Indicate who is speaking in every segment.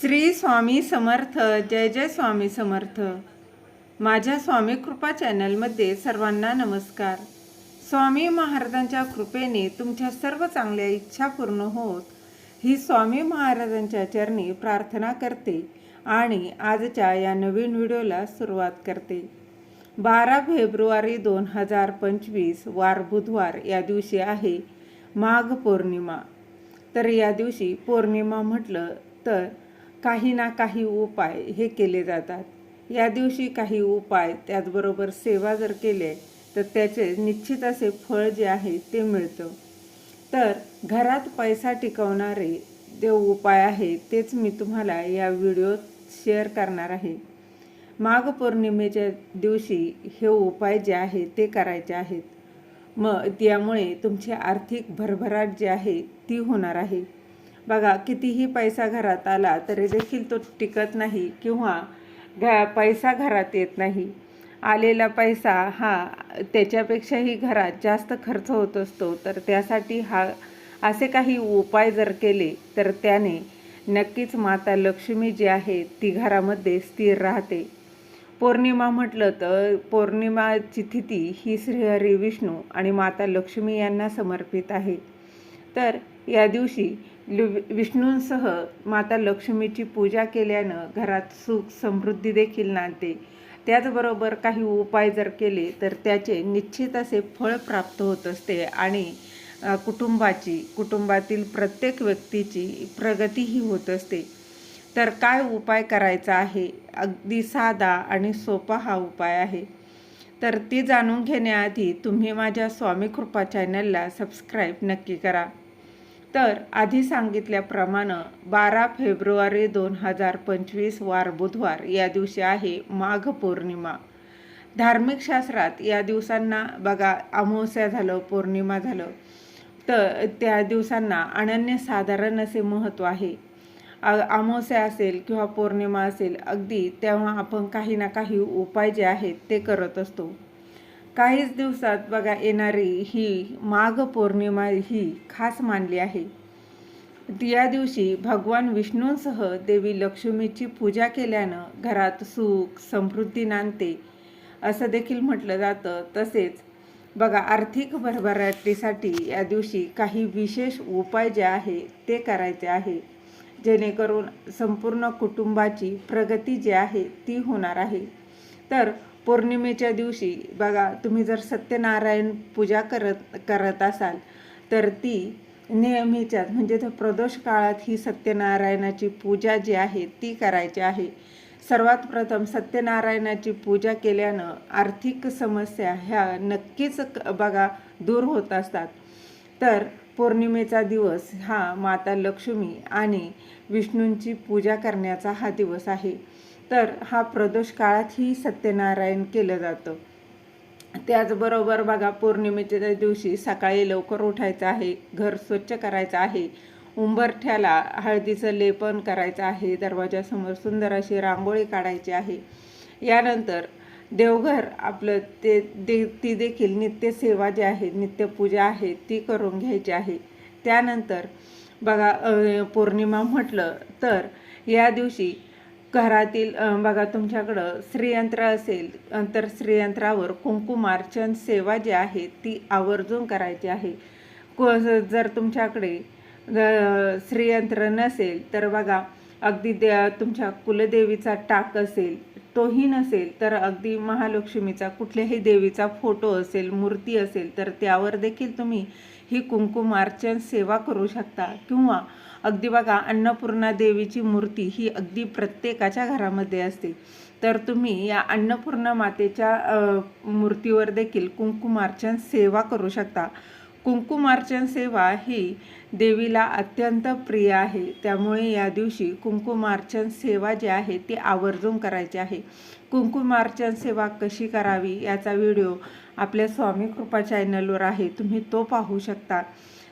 Speaker 1: श्री स्वामी समर्थ जय जय स्वामी समर्थ. माझ्या स्वामी कृपा चॅनलमध्ये सर्वांना नमस्कार. स्वामी महाराजांच्या कृपेने तुमच्या सर्व चांगल्या इच्छा पूर्ण होत ही स्वामी महाराजांच्या चरणी प्रार्थना करते आणि आजच्या या नवीन व्हिडिओला सुरुवात करते. बारा फेब्रुवारी दोन हजार पंचवीस वार बुधवार या दिवशी आहे माघ पौर्णिमा. तर या दिवशी पौर्णिमा म्हटलं तर काही ना काही उपाय हे केले जातात. या दिवशी काही उपाय त्याचबरोबर सेवा जर केले तर त्याचे निश्चित असे फळ जे आहे ते मिळतं. तर घरात पैसा टिकवणारे जे उपाय आहे तेच मी तुम्हाला या व्हिडिओत शेअर करणार आहे. माघ पौर्णिमेच्या दिवशी हे उपाय जे आहे ते करायचे आहेत. मग त्यामुळे तुमची आर्थिक भरभराट जी आहे ती होणार आहे. बघा कितीही पैसा घरात आला तरी देखील तो टिकत नाही किंवा घ पैसा घरात येत नाही. आलेला पैसा हा त्याच्यापेक्षाही घरात जास्त खर्च होत असतो. तर त्यासाठी हा असे काही उपाय जर केले तर त्याने नक्कीच माता लक्ष्मी जी आहे ती घरामध्ये स्थिर राहते. पौर्णिमा म्हटलं तर पौर्णिमाची तिथी ही श्रीहरी विष्णू आणि माता लक्ष्मी यांना समर्पित आहे. तर या दिवशी लु- विष्णूंसह माता लक्ष्मीची पूजा केल्यानं घरात सुख समृद्धी देखील नांदते. त्याचबरोबर काही उपाय जर केले तर त्याचे निश्चित असे फळ प्राप्त होत असते आणि कुटुंबाची कुटुंबातील प्रत्येक व्यक्तीची प्रगतीही होत असते. तर काय उपाय करायचा आहे? अगदी साधा आणि सोपा हा उपाय आहे. तर ती जाणून घेण्याआधी तुम्ही माझ्या स्वामी कृपा चॅनलला सबस्क्राईब नक्की करा. तर आधी सांगितल्याप्रमाणे बारा फेब्रुवारी दोन हजार पंचवीस वार बुधवार या दिवशी आहे माघ पौर्णिमा. धार्मिक शास्त्रात या दिवसांना बघा अमावस्या झालं पौर्णिमा झालं तर त्या दिवसांना अनन्यसाधारण असे महत्त्व आहे. अमावस्या असेल किंवा पौर्णिमा असेल अगदी तेव्हा आपण काही ना काही उपाय जे आहेत ते करत असतो. काहीच दिवसात बघा येणारी ही माघ पौर्णिमा ही खास मानली आहे. या दिवशी भगवान विष्णूंसह देवी लक्ष्मीची पूजा केल्यानं घरात सुख समृद्धी नांदते असं देखील म्हटलं जातं. तसेच बघा आर्थिक भरभराटीसाठी या दिवशी काही विशेष उपाय जे आहे ते करायचे आहे. जेणेकरून संपूर्ण कुटुंबाची प्रगती जी आहे ती होणार आहे. तर पौर्णिमेच्या दिवशी बघा तुम्ही जर सत्यनारायण पूजा करत करत असाल तर ती नेहमीच्याच म्हणजे त्या प्रदोष काळात ही सत्यनारायणाची पूजा जी आहे ती करायची आहे. सर्वात प्रथम सत्यनारायणाची पूजा केल्यानं आर्थिक समस्या ह्या नक्कीच क- बघा दूर होत असतात. तर पौर्णिमेचा दिवस हा माता लक्ष्मी आणि विष्णूंची पूजा करण्याचा हा दिवस आहे. तर हा प्रदोष काळातही सत्यनारायण केलं जातं. त्याचबरोबर बघा पौर्णिमेच्या दिवशी सकाळी लवकर उठायचं आहे घर स्वच्छ करायचं आहे उंबरठ्याला हळदीचं लेपन करायचं आहे दरवाजासमोर सुंदर अशी रांगोळी काढायची आहे. यानंतर देवघर आपलं ते दे ती देखील नित्यसेवा जी आहे नित्यपूजा आहे ती करून घ्यायची आहे. त्यानंतर बघा पौर्णिमा म्हटलं तर या दिवशी घरातील बघा तुमच्याकडं श्रीयंत्र असेल तर श्रीयंत्रावर कुंकुमार्चन सेवा जी आहे ती आवर्जून करायची आहे. को जर तुमच्याकडे श्रीयंत्र नसेल तर बघा अगदी द्या तुमच्या कुलदेवीचा टाक असेल तोही नसेल तर अगदी महालक्ष्मीचा कुठल्याही देवीचा फोटो असेल मूर्ती असेल तर त्यावर देखील तुम्ही ही कुंकुमार्चन सेवा करू शकता. किंवा अगदी बघा अन्नपूर्णा देवीची मूर्ती ही अगदी प्रत्येकाच्या घरामध्ये असते. तर तुम्ही या अन्नपूर्णा मातेच्या मूर्तीवर देखील कुंकुमार्चन सेवा करू शकता. कुंकुमार्चन सेवा ही देवीला अत्यंत प्रिय आहे. त्यामुळे या दिवशी कुंकुमार्चन सेवा जी आहे ती आवर्जून करायची आहे. कुंकुमार्चन सेवा कशी करावी याचा व्हिडिओ आपल्या स्वामी कृपा चॅनलवर आहे. तुम्ही तो पाहू शकता.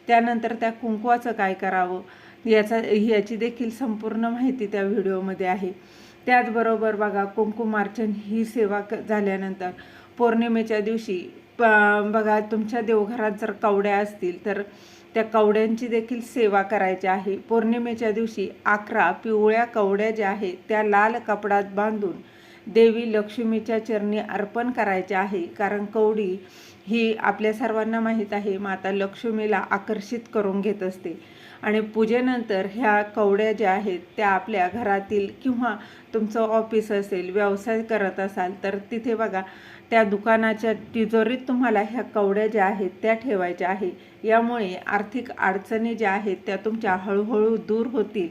Speaker 1: त्यानंतर त्या कुंकवाचं काय करावं याचा याची देखील संपूर्ण माहिती त्या व्हिडिओमध्ये आहे. त्याचबरोबर बघा कुंकुमार्चन ही सेवा क झाल्यानंतर पौर्णिमेच्या दिवशी प बघा तुमच्या देवघरात जर कवड्या असतील तर त्या कवड्यांची देखील सेवा करायची आहे. पौर्णिमेच्या दिवशी अकरा पिवळ्या कवड्या ज्या आहेत त्या लाल कपडात बांधून देवी लक्ष्मीच्या चरणी अर्पण करायचे आहे. कारण कवडी ही आपल्या सर्वांना माहीत आहे माता लक्ष्मीला आकर्षित करून घेत असते. आणि पूजेनंतर ह्या कवड्या ज्या आहेत त्या आपल्या घरातील किंवा तुमचं ऑफिस असेल व्यवसाय करत असाल तर तिथे बघा त्या दुकानाच्या तिजोरीत तुम्हाला ह्या कवड्या ज्या आहेत त्या ठेवायच्या आहे. यामुळे आर्थिक अडचणी ज्या आहेत त्या तुमच्या हळूहळू दूर होतील.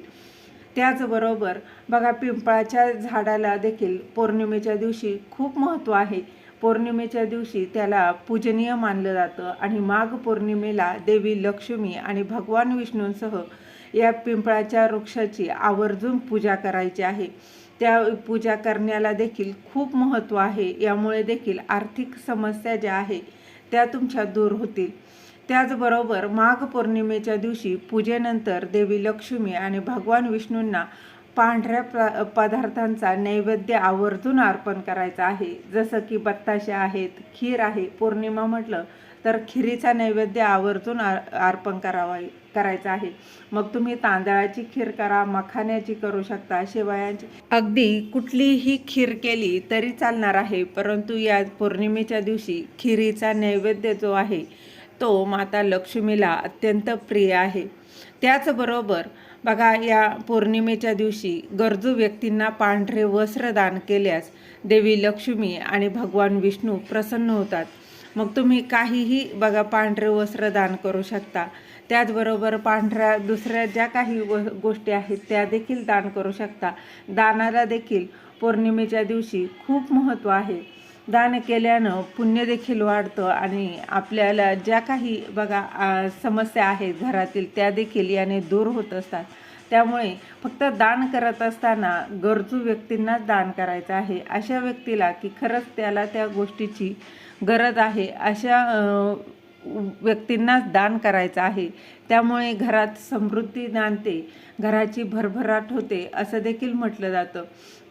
Speaker 1: त्याचबरोबर बघा पिंपळाच्या झाडाला देखील पौर्णिमेच्या दिवशी खूप महत्त्व आहे. पौर्णिमेच्या दिवशी त्याला पूजनीय मानलं जातं आणि माघ पौर्णिमेला देवी लक्ष्मी आणि भगवान विष्णूंसह या पिंपळाच्या वृक्षाची आवर्जून पूजा करायची आहे. त्या पूजा करण्याला देखील खूप महत्त्व आहे. यामुळे देखील आर्थिक समस्या ज्या आहे त्या तुमच्या दूर होतील. त्याचबरोबर माघ पौर्णिमेच्या दिवशी पूजेनंतर देवी लक्ष्मी आणि भगवान विष्णूंना पांढऱ्या पदार्थांचा नैवेद्य आवर्जून अर्पण करायचा आहे. जसं की बत्ताशे आहेत खीर आहे पौर्णिमा म्हटलं तर खिरीचा नैवेद्य आवर्जून आर अर्पण करावा करायचा आहे. मग तुम्ही तांदळाची खीर करा मखाण्याची करू शकता शेवयांची. अगदी कुठलीही खीर केली तरी चालणार आहे परंतु या पौर्णिमेच्या दिवशी खिरीचा नैवेद्य जो आहे तो माता लक्ष्मीला अत्यंत प्रिय आहे. त्याचबरोबर बघा या पौर्णिमेच्या दिवशी गरजू व्यक्तींना पांढरे वस्त्र दान केल्यास देवी लक्ष्मी आणि भगवान विष्णू प्रसन्न होतात. मग तुम्ही काहीही बघा पांढरे वस्त्र दान करू शकता. त्याचबरोबर पांढऱ्या दुसऱ्या ज्या काही व गोष्टी आहेत त्या देखील दान करू शकता. दानाला देखील पौर्णिमेच्या दिवशी खूप महत्त्व आहे. दान केल्यानं पुण्य देखील वाढतं आणि आपल्याला ज्या काही बघा समस्या आहेत घरातील त्या देखील याने दूर होत असतात. त्यामुळे फक्त दान करत असताना गरजू व्यक्तींनाच दान करायचं आहे. अशा व्यक्तीला की खरंच त्याला त्या गोष्टीची गरज आहे. अशा व्यक्तींनाच दान करायचं आहे. त्यामुळे घरात समृद्धी नांदते. घराची भरभराट होते असं देखील म्हटलं जातं.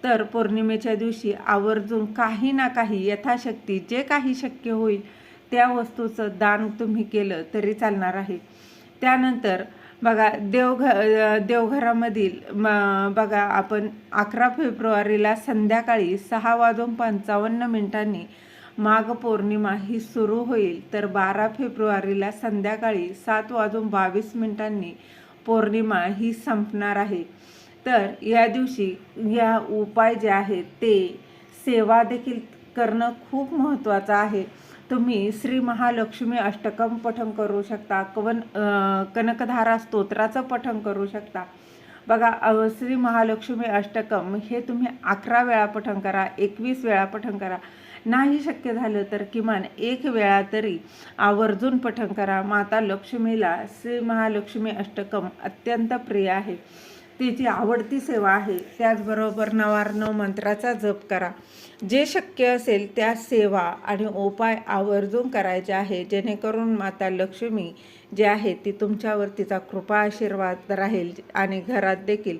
Speaker 1: तर पौर्णिमेच्या दिवशी आवर्जून काही ना काही यथाशक्ती जे काही शक्य होईल त्या वस्तूचं दान तुम्ही केलं तरी चालणार आहे. त्यानंतर बघा देवघ देवघरामधील म बघा आपण अकरा फेब्रुवारीला संध्याकाळी सहा वाजून पंचावन्न मिनिटांनी माघ पौर्णिमा ही सुरू होईल. तर बारा फेब्रुवारीला संध्याकाळी सात वाजून बावीस मिनिटांनी पौर्णिमा ही संपणार आहे. तर या दिवशी या उपाय जे आहेत ते सेवा देखील करणं खूप महत्त्वाचं आहे. तुम्ही श्री महालक्ष्मी अष्टकम पठण करू शकता कवन कनकधारा स्तोत्राचं पठण करू शकता. बघा श्री महालक्ष्मी अष्टकम हे तुम्ही अकरा वेळा पठण करा एकवीस वेळा पठण करा. नाही शक्य झालं तर किमान एक वेळा तरी आवर्जून पठण करा. माता लक्ष्मीला श्री महालक्ष्मी अष्टकम अत्यंत प्रिय आहे. तिची आवडती सेवा आहे. त्याचबरोबर नवार्णव मंत्राचा जप करा. जे शक्य असेल त्या सेवा आणि उपाय आवर्जून करायचे आहे. जेणेकरून माता लक्ष्मी जी आहे ती तुमच्यावर तिचा कृपा आशीर्वाद राहील आणि घरात देखील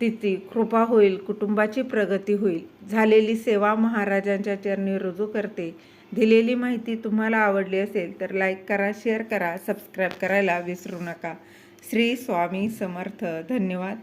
Speaker 1: तिची कृपा होईल कुटुंबाची प्रगती होईल. झालेली सेवा महाराजांच्या चरणी रुजू करते. दिलेली माहिती तुम्हाला आवडली असेल तर लाईक करा शेअर करा सबस्क्राईब करायला विसरू नका. श्री स्वामी समर्थ. धन्यवाद.